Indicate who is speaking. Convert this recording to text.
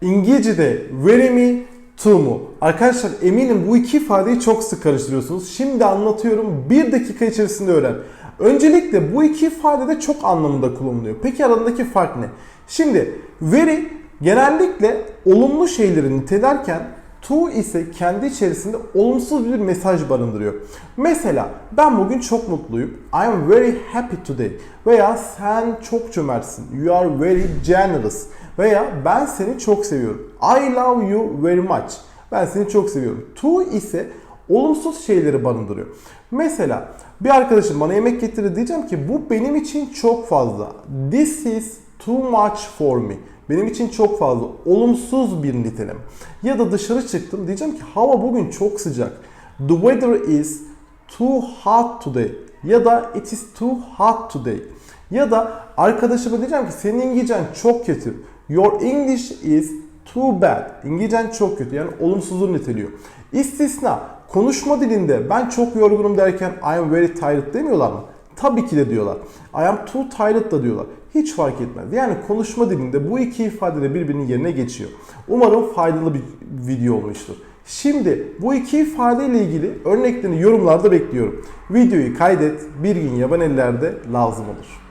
Speaker 1: İngilizce'de very mi, to mu? Arkadaşlar eminim bu iki ifadeyi çok sık karıştırıyorsunuz. Şimdi anlatıyorum. Bir dakika içerisinde öğren. Öncelikle bu iki ifade de çok anlamında kullanılıyor. Peki aralarındaki fark ne? Şimdi very genellikle olumlu şeyleri nitelerken to ise kendi içerisinde olumsuz bir mesaj barındırıyor. Mesela ben bugün çok mutluyum. I am very happy today. Veya sen çok cömertsin. You are very generous. Veya ben seni çok seviyorum. I love you very much. Ben seni çok seviyorum. To ise olumsuz şeyleri barındırıyor. Mesela bir arkadaşım bana yemek getirdi diyeceğim ki bu benim için çok fazla. This is too much for me. Benim için çok fazla. Olumsuz bir nitelim. Ya da dışarı çıktım diyeceğim ki hava bugün çok sıcak. The weather is too hot today. Ya da it is too hot today. Ya da arkadaşıma diyeceğim ki senin İngilizcen çok kötü. Your English is too bad. İngilizcen çok kötü. Yani olumsuzluğu niteliyor. İstisna. Konuşma dilinde ben çok yorgunum derken I am very tired demiyorlar mı? Tabii ki de diyorlar. I am too tired da diyorlar. Hiç fark etmez. Yani konuşma dilinde bu iki ifade de birbirinin yerine geçiyor. Umarım faydalı bir video olmuştur. Şimdi bu iki ifade ile ilgili örneklerini yorumlarda bekliyorum. Videoyu kaydet, bir gün yaban ellerde lazım olur.